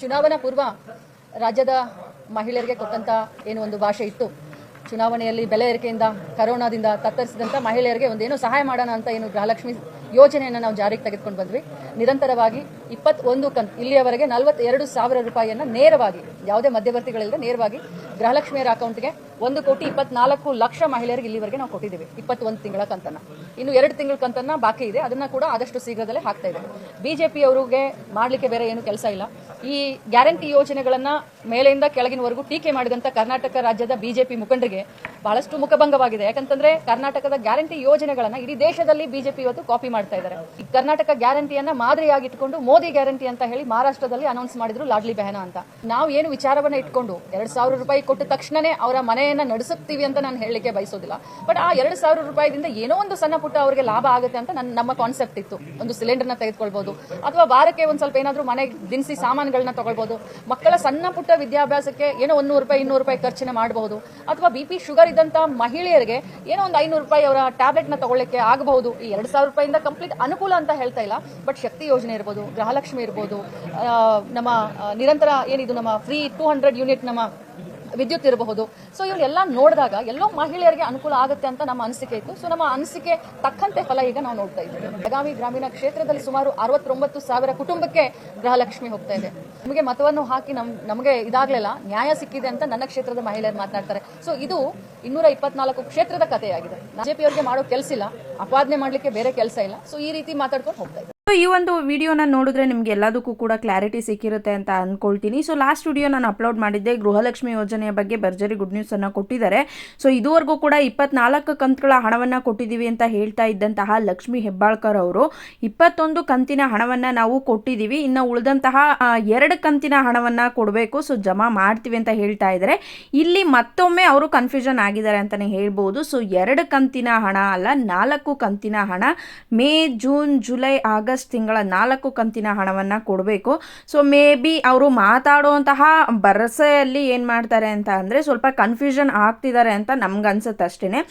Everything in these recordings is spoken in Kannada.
ಚುನಾವಣಾ ಪೂರ್ವ ರಾಜ್ಯದ ಮಹಿಳೆಯರಿಗೆ ಕೊಟ್ಟಂಥ ಏನು ಒಂದು ಭಾಷೆ ಇತ್ತು. ಚುನಾವಣೆಯಲ್ಲಿ ಬೆಲೆ ಏರಿಕೆಯಿಂದ, ಕರೋನಾದಿಂದ ತತ್ತರಿಸಿದಂಥ ಮಹಿಳೆಯರಿಗೆ ಒಂದೇನು ಸಹಾಯ ಮಾಡೋಣ ಅಂತ ಏನು ಗೃಹಲಕ್ಷ್ಮಿ ಯೋಜನೆಯನ್ನು ನಾವು ಜಾರಿಗೆ ತೆಗೆದುಕೊಂಡು ಬಂದ್ವಿ. ನಿರಂತರವಾಗಿ ಇಪ್ಪತ್ತೊಂದು ಕನ್, ಇಲ್ಲಿಯವರೆಗೆ ನಲವತ್ತೆರಡು ಸಾವಿರ ರೂಪಾಯಿಯನ್ನು ನೇರವಾಗಿ, ಯಾವುದೇ ಮಧ್ಯವರ್ತಿಗಳಿಲ್ಲದೆ ನೇರವಾಗಿ ಗೃಹಲಕ್ಷ್ಮಿಯರ ಅಕೌಂಟ್ಗೆ ಒಂದು ಕೋಟಿ ಇಪ್ಪತ್ನಾಲ್ಕು ಲಕ್ಷ ಮಹಿಳೆಯರಿಗೆ ಇಲ್ಲಿವರೆಗೆ ನಾವು ಕೊಟ್ಟಿದ್ದೀವಿ, ಇಪ್ಪತ್ತೊಂದು ತಿಂಗಳ ಕಂತನ್ನು. ಇನ್ನು ಎರಡು ತಿಂಗಳ ಕಂತನ್ನು ಬಾಕಿ ಇದೆ, ಅದನ್ನು ಕೂಡ ಆದಷ್ಟು ಶೀಘ್ರದಲ್ಲೇ ಹಾಕ್ತಾ ಇದೆ ಬಿಜೆಪಿ ಅವರಿಗೆ ಮಾಡಲಿಕ್ಕೆ ಬೇರೆ ಏನು ಕೆಲಸ ಇಲ್ಲ. ಈ ಗ್ಯಾರಂಟಿ ಯೋಜನೆಗಳನ್ನ ಮೇಲೆಯಿಂದ ಕೆಳಗಿನವರೆಗೂ ಟೀಕೆ ಮಾಡಿದಂತ ಕರ್ನಾಟಕ ರಾಜ್ಯದ ಬಿಜೆಪಿ ಮುಖಂಡರಿಗೆ ಬಹಳಷ್ಟು ಮುಖಭಂಗವಾಗಿದೆ. ಯಾಕಂತಂದ್ರೆ ಕರ್ನಾಟಕದ ಗ್ಯಾರಂಟಿ ಯೋಜನೆಗಳನ್ನ ಇಡೀ ದೇಶದಲ್ಲಿ ಬಿಜೆಪಿ ಇವತ್ತು ಕಾಪಿ ಮಾಡ್ತಾ ಇದ್ದಾರೆ. ಈ ಕರ್ನಾಟಕ ಗ್ಯಾರಂಟಿಯನ್ನ ಮಾದರಿಯಾಗಿ ಇಟ್ಕೊಂಡು ಮೋದಿ ಗ್ಯಾರಂಟಿ ಅಂತ ಹೇಳಿ ಮಹಾರಾಷ್ಟ್ರದಲ್ಲಿ ಅನೌನ್ಸ್ ಮಾಡಿದ್ರು ಲಾಡ್ಲಿ ಬೆಹನ ಅಂತ. ನಾವು ಏನು ವಿಚಾರವನ್ನ ಇಟ್ಕೊಂಡು ಎರಡ್ ಸಾವಿರ ರೂಪಾಯಿ ಕೊಟ್ಟ ತಕ್ಷಣನೇ ಅವರ ಮನೆಯನ್ನ ನಡೆಸುತ್ತೀವಿ ಅಂತ ನಾನು ಹೇಳಲಿಕ್ಕೆ ಬಯಸೋದಿಲ್ಲ. ಬಟ್ ಆ ಎರಡು ಸಾವಿರ ರೂಪಾಯಿದಿಂದ ಏನೋ ಒಂದು ಸಣ್ಣ ಪುಟ್ಟ ಅವರಿಗೆ ಲಾಭ ಆಗುತ್ತೆ ಅಂತ ನನ್ನ ನಮ್ಮ ಕಾನ್ಸೆಪ್ಟ್ ಇತ್ತು. ಒಂದು ಸಿಲಿಂಡರ್ನ ತೆಗೆದುಕೊಳ್ಬಹುದು ಅಥವಾ ವಾರಕ್ಕೆ ಒಂದ್ ಸ್ವಲ್ಪ ಏನಾದ್ರೂ ಮನೆಗೆ ದಿನಸಿ ಸಾಮಾನುಗಳನ್ನ ತಗೊಳ್ಬಹುದು ಮಕ್ಕಳ ಸಣ್ಣ ಪುಟ್ಟ ವಿದ್ಯಾಭ್ಯಾಸಕ್ಕೆ ಏನೋ ಒಂದು ರೂಪಾಯಿ, ಇನ್ನೂರು ರೂಪಾಯಿ ಖರ್ಚನ್ನ ಮಾಡಬಹುದು. ಅಥವಾ ಬಿ ಪಿ ಶುಗರ್ ಇದ್ದಂತ ಮಹಿಳೆಯರಿಗೆ ಏನೋ ಒಂದು ಐನೂರು ರೂಪಾಯಿ ಅವರ ಟ್ಯಾಬ್ಲೆಟ್ನ ತಗೊಳ್ಳಿಕ್ಕೆ ಆಗಬಹುದು. ಈ ಎರಡ್ ಸಾವಿರ ರೂಪಾಯಿಂದ ಕಂಪ್ಲೀಟ್ ಅನುಕೂಲ ಅಂತ ಹೇಳ್ತಾ ಇಲ್ಲ. ಬಟ್ ಶಕ್ತಿ ಯೋಜನೆ ಇರ್ಬೋದು, ಗೃಹಲಕ್ಷ್ಮಿ ಇರ್ಬೋದು ನಮ್ಮ ನಿರಂತರ ಏನಿದು, ನಮ್ಮ ಫ್ರೀ ಟೂ ಹಂಡ್ರೆಡ್ ಯೂನಿಟ್ ನಮ್ಮ ವಿದ್ಯುತ್ ಇರಬಹುದು. ಸೊ ಇವರೆಲ್ಲ ನೋಡಿದಾಗ ಎಲ್ಲೋ ಮಹಿಳೆಯರಿಗೆ ಅನುಕೂಲ ಆಗುತ್ತೆ ಅಂತ ನಮ್ಮ ಅನಿಸಿಕೆ ಇತ್ತು. ಸೊ ನಮ್ಮ ಅನಿಸಿಕೆ ತಕ್ಕಂತೆ ಫಲ ಈಗ ನಾವು ನೋಡ್ತಾ ಇದ್ದೀವಿ. ಬೆಳಗಾವಿ ಗ್ರಾಮೀಣ ಕ್ಷೇತ್ರದಲ್ಲಿ ಸುಮಾರು ಅರವತ್ತೊಂಬತ್ತು ಸಾವಿರ ಕುಟುಂಬಕ್ಕೆ ಗೃಹಲಕ್ಷ್ಮಿ ಹೋಗ್ತಾ ಇದೆ. ನಮಗೆ ಮತವನ್ನು ಹಾಕಿ ನಮ್, ನಮಗೆ ಇದಾಗ್ಲಿಲ್ಲ. ನ್ಯಾಯ ಸಿಕ್ಕಿದೆ ಅಂತ ನನ್ನ ಕ್ಷೇತ್ರದ ಮಹಿಳೆಯರು ಮಾತನಾಡ್ತಾರೆ. ಸೊ ಇದು ಇನ್ನೂರ ಇಪ್ಪತ್ನಾಲ್ಕು ಕ್ಷೇತ್ರದ ಕಥೆಯಾಗಿದೆ. ಬಿಜೆಪಿಯವರಿಗೆ ಮಾಡೋ ಕೆಲಸ ಇಲ್ಲ. ಅಪಾದನೆ ಮಾಡಲಿಕ್ಕೆ ಬೇರೆ ಕೆಲಸ ಇಲ್ಲ. ಸೊ ಈ ರೀತಿ ಮಾತಾಡ್ಕೊಂಡು ಹೋಗ್ತಾ ಇದ್ದಾರೆ ಸೊ ಈ ಒಂದು ವಿಡಿಯೋನ ನೋಡಿದ್ರೆ ನಿಮಗೆ ಎಲ್ಲದಕ್ಕೂ ಕೂಡ ಕ್ಲಾರಿಟಿ ಸಿಕ್ಕಿರುತ್ತೆ ಅಂತ ಅನ್ಕೊಳ್ತೀನಿ. ಸೊ ಲಾಸ್ಟ್ ವಿಡಿಯೋ ನಾನು ಅಪ್ಲೋಡ್ ಮಾಡಿದ್ದೆ ಗೃಹಲಕ್ಷ್ಮಿ ಯೋಜನೆಯ ಬಗ್ಗೆ ಭರ್ಜರಿ ಗುಡ್ ನ್ಯೂಸನ್ನು ಕೊಟ್ಟಿದ್ದಾರೆ. ಸೊ ಇದುವರೆಗೂ ಕೂಡ ಇಪ್ಪತ್ನಾಲ್ಕು ಕಂತುಗಳ ಹಣವನ್ನು ಕೊಟ್ಟಿದ್ದೀವಿ ಅಂತ ಹೇಳ್ತಾ ಇದ್ದಂತಹ ಲಕ್ಷ್ಮಿ ಹೆಬ್ಬಾಳ್ಕರ್ ಅವರು ಇಪ್ಪತ್ತೊಂದು ಕಂತಿನ ಹಣವನ್ನು ನಾವು ಕೊಟ್ಟಿದ್ದೀವಿ. ಇನ್ನು ಉಳಿದಂತಹ ಎರಡು ಕಂತಿನ ಹಣವನ್ನು ಕೊಡಬೇಕು. ಸೊ ಜಮಾ ಮಾಡ್ತೀವಿ ಅಂತ ಹೇಳ್ತಾ ಇದ್ದಾರೆ. ಇಲ್ಲಿ ಮತ್ತೊಮ್ಮೆ ಅವರು ಕನ್ಫ್ಯೂಷನ್ ಆಗಿದ್ದಾರೆ ಅಂತಲೇ ಹೇಳ್ಬೋದು. ಸೊ ಎರಡು ಕಂತಿನ ಹಣ ಅಲ್ಲ, ನಾಲ್ಕು ಕಂತಿನ ಹಣ ಮೇ, ಜೂನ್, ಜುಲೈ, ಆಗಸ್ಟ್ ತಿಂಗಳ ನಾಲ್ಕು ಕಂತಿನ ಹಣವನ್ನು ಕೊಡಬೇಕು. ಸೊ ಮೇ ಬಿ ಅವರು ಮಾತಾಡುವಂತಹ ಭರಸೆಯಲ್ಲಿ ಏನು ಮಾಡ್ತಾರೆ ಅಂತ ಅಂದರೆ ಸ್ವಲ್ಪ ಕನ್ಫ್ಯೂಷನ್ ಆಗ್ತಿದ್ದಾರೆ ಅಂತ ನಮ್ಗೆ ಅನ್ಸುತ್ತೆ ಅಷ್ಟೇ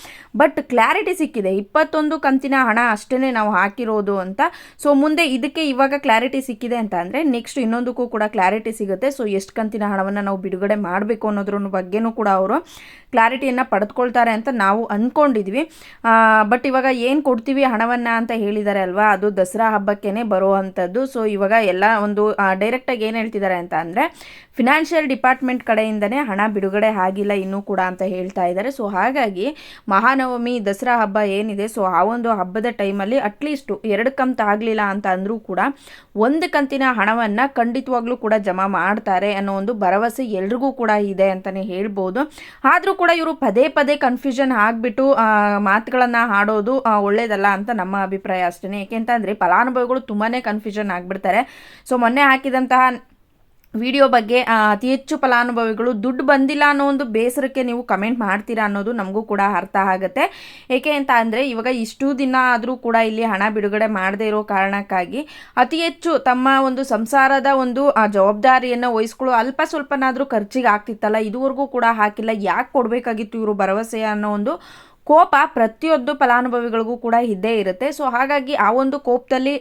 ಬಟ್ ಕ್ಲಾರಿಟಿ ಸಿಕ್ಕಿದೆ. ಇಪ್ಪತ್ತೊಂದು ಕಂತಿನ ಹಣ ಅಷ್ಟೇ ನಾವು ಹಾಕಿರೋದು ಅಂತ. ಸೊ ಮುಂದೆ ಇದಕ್ಕೆ ಇವಾಗ ಕ್ಲಾರಿಟಿ ಸಿಕ್ಕಿದೆ ಅಂತ ಅಂದರೆ ನೆಕ್ಸ್ಟ್ ಇನ್ನೊಂದಕ್ಕೂ ಕೂಡ ಕ್ಲಾರಿಟಿ ಸಿಗುತ್ತೆ. ಸೊ ಎಷ್ಟು ಕಂತಿನ ಹಣವನ್ನು ನಾವು ಬಿಡುಗಡೆ ಮಾಡಬೇಕು ಅನ್ನೋದ್ರ ಬಗ್ಗೆನೂ ಕೂಡ ಅವರು ಕ್ಲಾರಿಟಿಯನ್ನು ಪಡೆದುಕೊಳ್ತಾರೆ ಅಂತ ನಾವು ಅಂದ್ಕೊಂಡಿದ್ವಿ ಬಟ್ ಇವಾಗ ಏನು ಕೊಡ್ತೀವಿ ಹಣವನ್ನು ಅಂತ ಹೇಳಿದ್ದಾರೆ ಅಲ್ವಾ? ಅದು ದಸರಾ ಹಬ್ಬಕ್ಕೇ ಬರುವಂಥದ್ದು. ಸೊ ಇವಾಗ ಎಲ್ಲ ಒಂದು ಡೈರೆಕ್ಟಾಗಿ ಏನು ಹೇಳ್ತಿದ್ದಾರೆ ಅಂತ ಅಂದರೆ ಫಿನಾನ್ಷಿಯಲ್ ಡಿಪಾರ್ಟ್ಮೆಂಟ್ ಕಡೆಯಿಂದನೇ ಹಣ ಬಿಡುಗಡೆ ಆಗಿಲ್ಲ ಇನ್ನೂ ಕೂಡ ಅಂತ ಹೇಳ್ತಾ ಇದ್ದಾರೆ. ಸೊ ಹಾಗಾಗಿ ಮಹಾನವಮಿ, ದಸರಾ ಹಬ್ಬ ಏನಿದೆ ಸೊ ಆ ಒಂದು ಹಬ್ಬದ ಟೈಮಲ್ಲಿ ಅಟ್ಲೀಸ್ಟು ಎರಡು ಕಂತು ಆಗಲಿಲ್ಲ ಅಂತ ಅಂದರೂ ಕೂಡ ಒಂದು ಕಂತಿನ ಹಣವನ್ನು ಖಂಡಿತವಾಗ್ಲೂ ಕೂಡ ಜಮಾ ಮಾಡ್ತಾರೆ ಅನ್ನೋ ಒಂದು ಭರವಸೆ ಎಲ್ರಿಗೂ ಕೂಡ ಇದೆ ಅಂತಲೇ ಹೇಳ್ಬೋದು. ಆದರೂ ಕೂಡ ಇವರು ಪದೇ ಪದೇ ಕನ್ಫ್ಯೂಷನ್ ಆಗಿಬಿಟ್ಟು ಮಾತುಗಳನ್ನು ಹಾಡೋದು ಒಳ್ಳೇದಲ್ಲ ಅಂತ ನಮ್ಮ ಅಭಿಪ್ರಾಯ ಅಷ್ಟೇ ಏಕೆಂತಂದರೆ ಫಲಾನುಭವಿಗಳು ತುಂಬಾ ಕನ್ಫ್ಯೂಷನ್ ಆಗಿಬಿಡ್ತಾರೆ. ಸೊ ಮೊನ್ನೆ ಹಾಕಿದಂತಹ ವಿಡಿಯೋ ಬಗ್ಗೆ ಅತಿ ಹೆಚ್ಚು ಫಲಾನುಭವಿಗಳು ದುಡ್ಡು ಬಂದಿಲ್ಲ ಅನ್ನೋ ಒಂದು ಬೇಸರಕ್ಕೆ ನೀವು ಕಮೆಂಟ್ ಮಾಡ್ತೀರಾ ಅನ್ನೋದು ನಮಗೂ ಕೂಡ ಅರ್ಥ ಆಗುತ್ತೆ. ಏಕೆ ಅಂತ ಅಂದರೆ, ಇವಾಗ ಇಷ್ಟು ದಿನ ಆದರೂ ಕೂಡ ಇಲ್ಲಿ ಹಣ ಬಿಡುಗಡೆ ಮಾಡದೇ ಇರೋ ಕಾರಣಕ್ಕಾಗಿ ಅತಿ ಹೆಚ್ಚು ತಮ್ಮ ಒಂದು ಸಂಸಾರದ ಒಂದು ಜವಾಬ್ದಾರಿಯನ್ನು ವಹಿಸ್ಕೊಳ್ಳೋ ಅಲ್ಪ ಸ್ವಲ್ಪನಾದರೂ ಖರ್ಚಿಗೆ ಆಗ್ತಿತ್ತಲ್ಲ, ಇದುವರೆಗೂ ಕೂಡ ಹಾಕಿಲ್ಲ. ಯಾಕೆ ಕೊಡಬೇಕಾಗಿತ್ತು ಇವರು ಭರವಸೆ ಅನ್ನೋ ಒಂದು ಕೋಪ ಪ್ರತಿಯೊಂದು ಫಲಾನುಭವಿಗಳಿಗೂ ಕೂಡ ಇದ್ದೇ ಇರುತ್ತೆ. ಸೊ ಹಾಗಾಗಿ ಆ ಒಂದು ಕೋಪದಲ್ಲಿ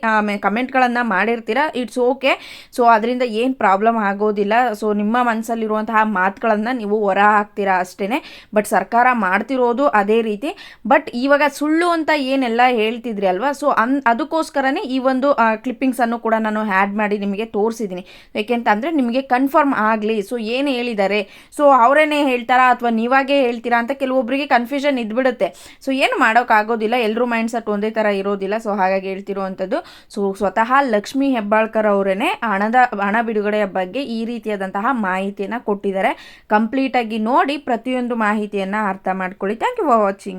ಕಮೆಂಟ್ಗಳನ್ನು ಮಾಡಿರ್ತೀರ? ಇಟ್ಸ್ ಓಕೆ ಸೊ ಅದರಿಂದ ಏನು ಪ್ರಾಬ್ಲಮ್ ಆಗೋದಿಲ್ಲ. ಸೊ ನಿಮ್ಮ ಮನಸ್ಸಲ್ಲಿರುವಂತಹ ಮಾತುಗಳನ್ನು ನೀವು ಹೊರ ಹಾಕ್ತೀರಾ ಅಷ್ಟೇ ಬಟ್ ಸರ್ಕಾರ ಮಾಡ್ತಿರೋದು ಅದೇ ರೀತಿ. ಬಟ್ ಇವಾಗ ಸುಳ್ಳು ಅಂತ ಏನೆಲ್ಲ ಹೇಳ್ತಿದ್ರಿ ಅಲ್ವಾ? ಸೊ ಅನ್, ಅದಕ್ಕೋಸ್ಕರನೇ ಈ ಒಂದು ಕ್ಲಿಪ್ಪಿಂಗ್ಸನ್ನು ಕೂಡ ನಾನು ಆ್ಯಡ್ ಮಾಡಿ ನಿಮಗೆ ತೋರಿಸಿದ್ದೀನಿ. ಯಾಕೆಂತಂದರೆ ನಿಮಗೆ ಕನ್ಫರ್ಮ್ ಆಗಲಿ. ಸೊ ಏನು ಹೇಳಿದ್ದಾರೆ ಸೊ ಅವರೇನೇ ಹೇಳ್ತಾರಾ ಅಥವಾ ನೀವಾಗೇ ಹೇಳ್ತೀರಾ ಅಂತ ಕೆಲವೊಬ್ಬರಿಗೆ ಕನ್ಫ್ಯೂಷನ್ ಇದ್ಬಿಡುತ್ತೆ. ಸೊ ಏನು ಮಾಡೋಕ್ಕಾಗೋದಿಲ್ಲ. ಎಲ್ಲರೂ ಮೈಂಡ್ ಸೆಟ್ ಒಂದೇ ಥರ ಇರೋದಿಲ್ಲ. ಸೊ ಹಾಗಾಗಿ ಹೇಳ್ತಿರುವಂಥದ್ದು, ಸೊ, ಸ್ವತಃ ಲಕ್ಷ್ಮಿ ಹೆಬ್ಬಾಳ್ಕರ್ ಅವರೇ ಹಣದ, ಹಣ ಬಿಡುಗಡೆಯ ಬಗ್ಗೆ ಈ ರೀತಿಯಾದಂತಹ ಮಾಹಿತಿಯನ್ನು ಕೊಟ್ಟಿದ್ದಾರೆ. ಕಂಪ್ಲೀಟಾಗಿ ನೋಡಿ ಪ್ರತಿಯೊಂದು ಮಾಹಿತಿಯನ್ನು ಅರ್ಥ ಮಾಡ್ಕೊಳ್ಳಿ. Thank you for watching